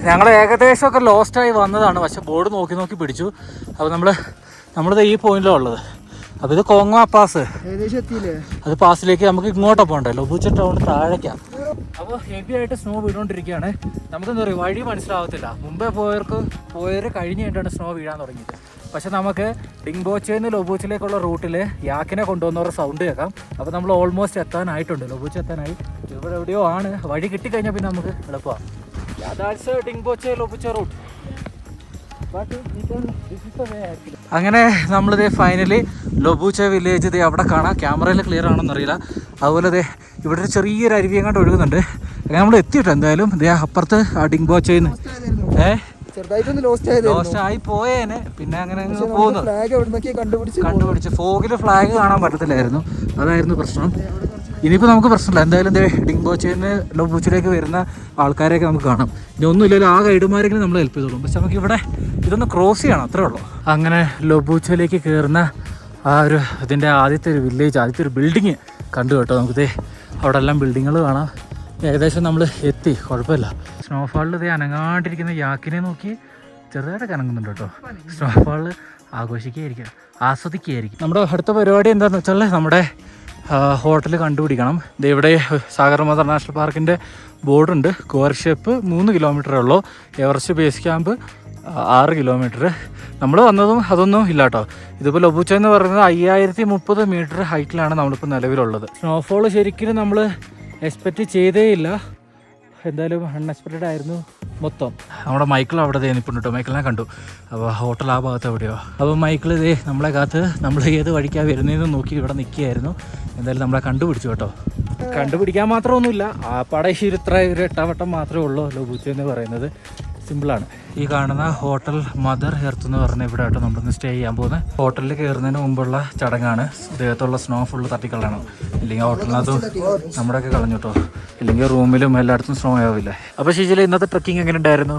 ഞങ്ങൾ ഏകദേശമൊക്കെ ലോസ്റ്റായി വന്നതാണ്. പക്ഷെ ബോർഡ് നോക്കി നോക്കി പിടിച്ചു. അപ്പോൾ നമ്മൾ നമ്മളിത് ഈ പോയിന്റിലാണ് ഉള്ളത്. അപ്പോൾ ഇത് കോങ്ങോ പാസ് ഏകദേശം എത്തിയില്ലേ? അത് പാസിലേക്ക് നമുക്ക് ഇങ്ങോട്ടാണ് പോകണ്ടല്ലോ ലൊബൂച്ച ടൗൺ താഴേക്കാണ് അപ്പോൾ ഹെവി ആയിട്ട് സ്നോ വീണുകൊണ്ടിരിക്കുകയാണ്. നമുക്ക് എന്താ പറയുക വഴി മനസ്സിലാവത്തില്ല. മുമ്പേ പോയവർക്ക് പോയവർ കഴിഞ്ഞ് കഴിഞ്ഞിട്ടാണ് സ്നോ വീഴാൻ തുടങ്ങിയത്. പക്ഷെ നമുക്ക് ഡിംബോച്ചയിൽ നിന്ന് ലൊബൂച്ചിലേക്കുള്ള റൂട്ടിൽ യാക്കിനെ കൊണ്ടുവന്നവരുടെ സൗണ്ട് കേൾക്കാം. അപ്പോൾ നമ്മൾ ഓൾമോസ്റ്റ് എത്താനായിട്ടുണ്ട്. ലൊബൂച്ച എത്താനായി. ഇവിടെ എവിടെയോ ആണ്. വഴി കിട്ടിക്കഴിഞ്ഞാൽ പിന്നെ നമുക്ക് എളുപ്പമാണ് അതാഴ്ച ഡിംബോച്ച ലൊബൂച്ച റൂട്ട് അങ്ങനെ നമ്മളിത് ഫൈനലി ലൊബൂച്ച വില്ലേജ് ഇത് അവിടെ കാണാം. ക്യാമറയിൽ ക്ലിയർ ആണെന്ന് അറിയില്ല. അതുപോലെ ദേ ഇവിടെ ഒരു ചെറിയൊരു അരുവി അങ്ങോട്ട് ഒഴുകുന്നുണ്ട്. അങ്ങനെ നമ്മൾ എത്തിയിട്ടോ എന്തായാലും? ഇതേ അപ്പുറത്ത് ആ ഡിങ് ബോച്ച് ഏ? ലോസ്റ്റ് ആയി പോയേനെ. പിന്നെ അങ്ങനെ പോകുന്നു കണ്ടുപിടിച്ച് ഫോഗിൽ ഫ്ലാഗ് കാണാൻ പറ്റത്തില്ലായിരുന്നു. അതായിരുന്നു പ്രശ്നം. ഇനിയിപ്പോൾ നമുക്ക് പ്രശ്നമില്ല. എന്തായാലും ബോച്ചേന്ന് ലോ ബോച്ചിലേക്ക് വരുന്ന ആൾക്കാരെയൊക്കെ നമുക്ക് കാണാം. ഇനി ഒന്നുമില്ലല്ലോ ആ ഗൈഡുമാരെങ്കിലും നമ്മൾ ഹെൽപ്പ് ചെയ്തോളും. പക്ഷെ നമുക്ക് ഇവിടെ ഇതൊന്ന് ക്രോസ് ചെയ്യണം അത്രേ ഉള്ളൂ. അങ്ങനെ ലൊബൂച്ചയിലേക്ക് കയറുന്ന ആ ഒരു ഇതിന്റെ ആദ്യത്തെ ഒരു വില്ലേജ് ആദ്യത്തെ ഒരു ബിൽഡിങ് കണ്ടു കേട്ടോ നമുക്ക് ദേ. അവിടെ എല്ലാം ബിൽഡിങ്ങുകൾ കാണാം. ഏകദേശം നമ്മൾ എത്തി കുഴപ്പമില്ല. സ്നോഫാളിൽ ഇതേ അനങ്ങാണ്ടിരിക്കുന്ന യാക്കിനെ നോക്കി ചെറുതായിട്ട് കനങ്ങുന്നുണ്ട് കേട്ടോ. സ്നോഫാളിൽ ആഘോഷിക്കുകയായിരിക്കും ആസ്വദിക്കുകയായിരിക്കും. നമ്മുടെ അടുത്ത പരിപാടി എന്താണെന്ന് വെച്ചാൽ നമ്മുടെ ഹോട്ടൽ കണ്ടുപിടിക്കണം. ഇവിടെ സാഗർ മദർ നാഷണൽ പാർക്കിന്റെ ബോർഡുണ്ട്. കോർഷേപ്പ് മൂന്ന് കിലോമീറ്ററേ ഉള്ളൂ. എവറസ്റ്റ് ബേസ് ക്യാമ്പ് ആറ് കിലോമീറ്റർ നമ്മൾ വന്നതും അതൊന്നും ഇല്ല കേട്ടോ ഇതിപ്പോൾ ലൊബുച്ച എന്ന് പറയുന്നത് അയ്യായിരത്തി മുപ്പത് മീറ്റർ ഹൈറ്റിലാണ് നമ്മളിപ്പോൾ നിലവിലുള്ളത്. സ്നോഫോൾ ശരിക്കും നമ്മൾ എക്സ്പെക്റ്റ് ചെയ്തേ ഇല്ല എന്തായാലും അൺഎക്സ്പെക്റ്റഡ് ആയിരുന്നു മൊത്തം. നമ്മുടെ മൈക്കിൾ അവിടെ തേനിപ്പുണ്ട് കേട്ടോ മൈക്കിളിനെ കണ്ടു. അപ്പോൾ ഹോട്ടൽ ആ ഭാഗത്ത് എവിടെയോ. അപ്പോൾ മൈക്കിൾ ഇതേ നമ്മളെ കാത്ത് നമ്മൾ ഏത് വഴിക്കാണ് വരുന്നതെന്ന് നോക്കി ഇവിടെ നിൽക്കുകയായിരുന്നു എന്തായാലും നമ്മളെ കണ്ടുപിടിച്ചു കേട്ടോ. കണ്ടുപിടിക്കാൻ മാത്രമൊന്നുമില്ല. ആ പടശ്ശേരി ഇത്ര ഒരു എട്ടാവട്ടം മാത്രമേ ഉള്ളൂ ലബൂച്ച എന്ന് പറയുന്നത്. സിമ്പിളാണ്. ഈ കാണുന്ന ഹോട്ടൽ മദർ ഹെർത്ത് എന്ന് പറഞ്ഞ ഇവിടെ ആയിട്ട് നമ്മളിന്ന് സ്റ്റേ ചെയ്യാൻ പോകുന്നത് ഹോട്ടലിൽ കയറുന്നതിന് മുമ്പുള്ള ചടങ്ങാണ്. ദേഹത്തുള്ള സ്നോ ഫുൾ തട്ടിക്കളയണം. ഇല്ലെങ്കിൽ ഹോട്ടലിനകത്ത് നമ്മുടെയൊക്കെ കളഞ്ഞു കേട്ടോ ഇല്ലെങ്കിൽ റൂമിലും എല്ലായിടത്തും സ്നോ ആവില്ല. അപ്പോൾ ശിജില ഇന്നത്തെ ട്രക്കിംഗ് എങ്ങനെ ഉണ്ടായിരുന്നു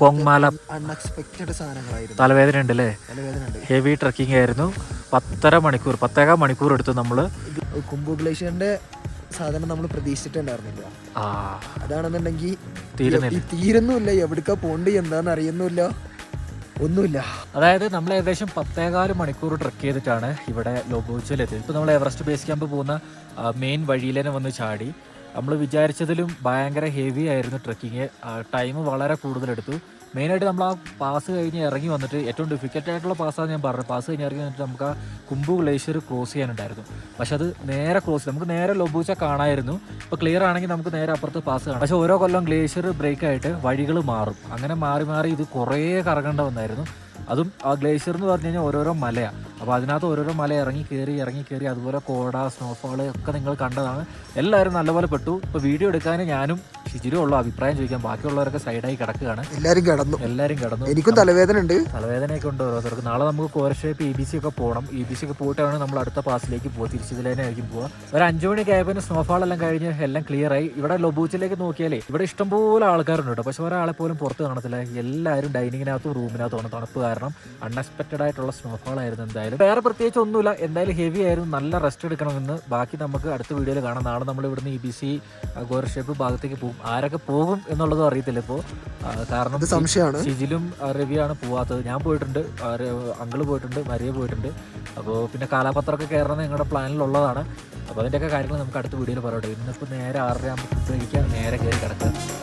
കോങ്മാല. അൺഎക്സ്പെക്റ്റഡ് സാധനങ്ങളായിരുന്നു. തലവേദന ഉണ്ട്. അല്ലേ ഹെവി ട്രക്കിംഗ് ആയിരുന്നു. പത്തര മണിക്കൂർ പത്തേകാൽ മണിക്കൂർ എടുത്തു നമ്മൾ കുമ്പു ഗ്ലേഷ്യറിന്റെ സാധനം നമ്മൾ പ്രതീക്ഷിച്ചിട്ടുണ്ടായിരുന്നില്ല. അതാണെന്നുണ്ടെങ്കിൽ തീരുന്നുമില്ല. എവിടേക്കാ പോണ്ട് എന്താന്ന് അറിയുന്നില്ല ഒന്നുമില്ല. അതായത് നമ്മൾ ഏകദേശം പത്തേകാൽ മണിക്കൂർ ട്രക്ക് ചെയ്തിട്ടാണ് ഇവിടെ ലോബോച്ചിലെത്തിയത് ഇപ്പോൾ നമ്മൾ എവറസ്റ്റ് ബേസ് ക്യാമ്പ് പോകുന്ന മെയിൻ വഴിയിൽ തന്നെ വന്ന് ചാടി. നമ്മൾ വിചാരിച്ചതിലും ഭയങ്കര ഹെവി ആയിരുന്നു ട്രക്കിങ് ടൈം വളരെ കൂടുതലെടുത്തു. മെയിനായിട്ട് നമ്മൾ ആ പാസ് കഴിഞ്ഞ് ഇറങ്ങി വന്നിട്ട് ഏറ്റവും ഡിഫിക്കൽട്ട് ആയിട്ടുള്ള പാസ്സാണ് ഞാൻ പറഞ്ഞത് പാസ് കഴിഞ്ഞ് ഇറങ്ങി വന്നിട്ട് നമുക്ക് ആ കുമ്പു ഗ്ലേഷ്യർ ക്രോസ് ചെയ്യാനുണ്ടായിരുന്നു. പക്ഷെ അത് നേരെ ക്രോസ് നമുക്ക് നേരെ ലോബൂച്ച കാണായിരുന്നു. ഇപ്പോൾ ക്ലിയർ ആണെങ്കിൽ നമുക്ക് നേരെ അപ്പുറത്ത് പാസ് കാണാം. പക്ഷേ ഓരോ കൊല്ലം ഗ്ലേഷ്യർ ബ്രേക്ക് ആയിട്ട് വഴികൾ മാറും. അങ്ങനെ മാറി മാറി ഇത് കുറേ കറങ്ങേണ്ട വന്നായിരുന്നു. അതും ആ ഗ്ലേഷ്യർ എന്ന് പറഞ്ഞു കഴിഞ്ഞാൽ ഓരോരോ മലയാണ് അപ്പോൾ അതിനകത്ത് ഓരോരോ മല ഇറങ്ങി കയറി ഇറങ്ങി കയറി അതുപോലെ കോട സ്നോഫോൾ ഒക്കെ നിങ്ങൾ കണ്ടതാണ്. എല്ലാവരും നല്ലപോലെ പെട്ടു. ഇപ്പോൾ വീഡിയോ എടുക്കാൻ ഞാനും ഷിജിരും ഉള്ളു അഭിപ്രായം ചോദിക്കാൻ ബാക്കിയുള്ളവരൊക്കെ സൈഡായി കിടക്കുകയാണ്. എല്ലാവരും കിടന്നു. എല്ലാവരും കിടന്നു. എനിക്കും തലവേദന ഉണ്ട്. തലവേദനയൊക്കെ ഉണ്ട് ഓരോരുത്തർക്ക്. നാളെ നമുക്ക് കോരഷേപ്പ് ഇ ബി സി ഒക്കെ പോകണം ഇ ബി സി ഒക്കെ പോയിട്ടാണ് നമ്മൾ അടുത്ത പാസിലേക്ക് പോകുക തിരിച്ചതിലേനായിരിക്കും പോവുക ഒരു അഞ്ചു മണിയൊക്കെ ആയപ്പോൾ സ്നോഫാൾ എല്ലാം കഴിഞ്ഞ് എല്ലാം ക്ലിയർ ആയി. ഇവിടെ ലൊബൂച്ചിലേക്ക് നോക്കിയാലേ ഇവിടെ ഇഷ്ടംപോലെ ആൾക്കാരുണ്ട് കേട്ടോ. പക്ഷെ ഒരാളെ പോലും പുറത്ത് കാണത്തില്ല. എല്ലാവരും ഡൈനിങ്ങിനകത്തും റൂമിനകത്തുമാണ് തണുപ്പ് കാരണം. അൺഎക്സ്പെക്റ്റഡ് ആയിട്ടുള്ള സ്നോഫാൾ ആയിരുന്നു എന്തായാലും. വേറെ പ്രത്യേകിച്ച് ഒന്നുമില്ല. എന്തായാലും ഹെവി ആയിരുന്നു. നല്ല റെസ്റ്റ് എടുക്കണമെന്ന് ബാക്കി നമുക്ക് അടുത്ത വീഡിയോയിൽ കാണാം. നാളെ നമ്മൾ ഇവിടുന്ന് ഇ ബി സി ഗോർഷേപ്പ് ഭാഗത്തേക്ക് പോകും. ആരൊക്കെ പോകും എന്നുള്ളതും അറിയത്തില്ല ഇപ്പോൾ കാരണം സംശയമാണ്. സിജിലും റവിയാണ് രവിയാണ് പോവാത്തത്. ഞാൻ പോയിട്ടുണ്ട്. അങ്കിൾ പോയിട്ടുണ്ട്. മരിയ പോയിട്ടുണ്ട്. അപ്പോൾ പിന്നെ കാലാപത്രമൊക്കെ കയറണം ഞങ്ങളുടെ പ്ലാനിലുള്ളതാണ്. അപ്പോൾ അതിന്റെയൊക്കെ കാര്യങ്ങൾ നമുക്ക് അടുത്ത വീഡിയോയിൽ പറയട്ടെ. ഇന്നിപ്പോൾ നേരെ ആറര ആകുമ്പോൾ ഫുഡ് കഴിക്കാം നേരെ കയറി കിടക്കുക.